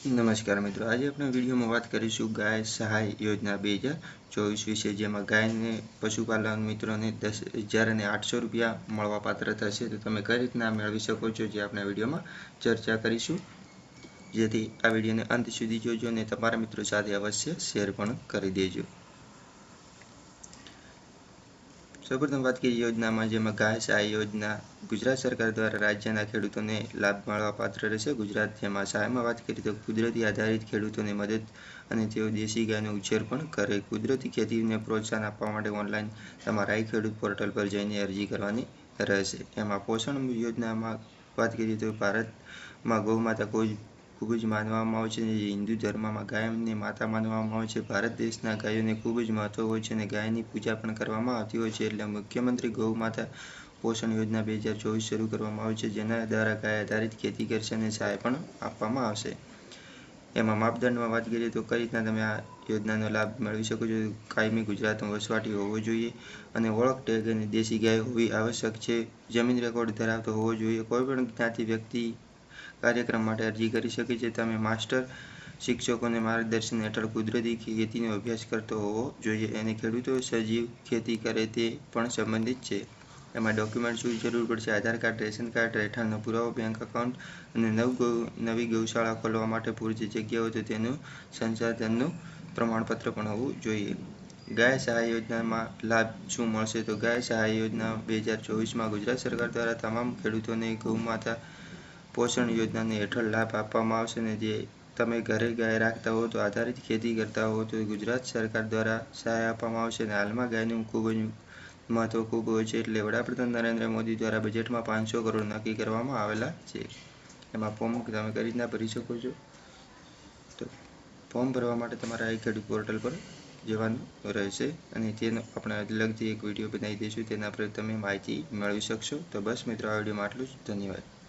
નમસ્કાર મિત્રો. આજે આપણે વિડીયોમાં વાત કરીશું ગાય સહાય યોજના બે હજાર ચોવીસ વિશે, જેમાં ગાયને, પશુપાલન મિત્રોને દસ હજાર અને આઠસો રૂપિયા મળવા પાત્ર થશે. તો તમે કઈ રીતના મેળવી શકો છો જે આપણે વિડીયોમાં ચર્ચા કરીશું? જેથી આ વિડીયોને અંત સુધી જોજો અને તમારા મિત્રો સાથે અવશ્ય શેર પણ કરી દેજો. સૌપ્રથમ વાત કરીએ યોજનામાં, જેમાં ગાય આ યોજના ગુજરાત સરકાર દ્વારા રાજ્યના ખેડૂતોને લાભ મળવા પાત્ર રહેશે. ગુજરાત જેમાં સહાયમાં વાત કરીએ તો કુદરતી આધારિત ખેડૂતોને મદદ અને તેઓ દેશી ગાયનો ઉછેર પણ કરે. કુદરતી ખેતીને પ્રોત્સાહન આપવા માટે ઓનલાઈન તમારા ખેડૂત પોર્ટલ પર જઈને અરજી કરવાની રહેશે. એમાં પોષણ યોજનામાં વાત કરીએ તો ભારતમાં ગૌમાતા કોઈ ખૂબ જ માનવામાં આવે છે હિન્દુ ધર્મમાં ગાયને માતા માનવામાં આવે છે. ભારત દેશના ગાયોને ખૂબ જ મહત્વ હોય છે અને ગાયની પૂજા પણ કરવામાં આવતી હોય છે. એટલે મુખ્યમંત્રી ગૌ માતા પોષણ યોજના બે હજાર ચોવીસ શરૂ કરવામાં આવી છે, જેના દ્વારા ગાય આધારિત ખેતી કરશે અને સહાય પણ આપવામાં આવશે. એમાં માપદંડમાં વાત કરીએ તો કઈ રીતના તમે આ યોજનાનો લાભ મેળવી શકો છો? કાયમી ગુજરાતનું વસવાટી હોવો જોઈએ અને ઓળખ ટેગ અને દેશી ગાય હોવી આવશ્યક છે. જમીન રેકોર્ડ ધરાવતો હોવો જોઈએ. કોઈ પણ જ્ઞાતિ વ્યક્તિ કાર્યક્રમ માટે અરજી કરી શકે છે. તમે માસ્ટર શિક્ષકોને માર્ગદર્શન હેઠળ કુદરતી ખેતીનો અભ્યાસ કરતો હોવો જોઈએ અને ખેડૂતો સજીવ ખેતી કરે તે પણ સંબંધિત છે. એમાં ડોક્યુમેન્ટ શું જરૂર પડશે, આધાર કાર્ડ, રેશન કાર્ડ, રહેઠાણનો પુરાવો, બેંક એકાઉન્ટ અને નવ ગૌ, નવી ગૌશાળા ખોલવા માટે પૂરતી જગ્યા હોય તો તેનું સંસાધનનું પ્રમાણપત્ર પણ હોવું જોઈએ. ગાય સહાય યોજનામાં લાભ શું મળશે? તો ગાય સહાય યોજના બે હજાર ચોવીસમાં ગુજરાત સરકાર દ્વારા તમામ ખેડૂતોને ગૌમાતા પોષણ યોજનાને હેઠળ લાભ આપવામાં આવશે ને જે તમે ઘરે ગાય રાખતા હો તો આધારિત ખેતી કરતા હો તો ગુજરાત સરકાર દ્વારા સહાય આપવામાં આવશે અને હાલમાં ગાયનું ખૂબ જ મહત્વ ખૂબ હોય છે એટલે વડાપ્રધાન નરેન્દ્ર મોદી દ્વારા બજેટમાં પાંચસો કરોડ નક્કી કરવામાં આવેલા છે. એમાં ફોર્મ તમે કઈ રીતના ભરી શકો છો? તો ફોર્મ ભરવા માટે તમારા આઈ ખેડૂત પોર્ટલ પર જવાનું રહેશે અને તેનો આપણે અલગથી એક વીડિયો બનાવી દઈશું. તેના પર તમે માહિતી મેળવી શકશો. તો બસ મિત્રો, આ વિડીયોમાં આટલું જ. ધન્યવાદ.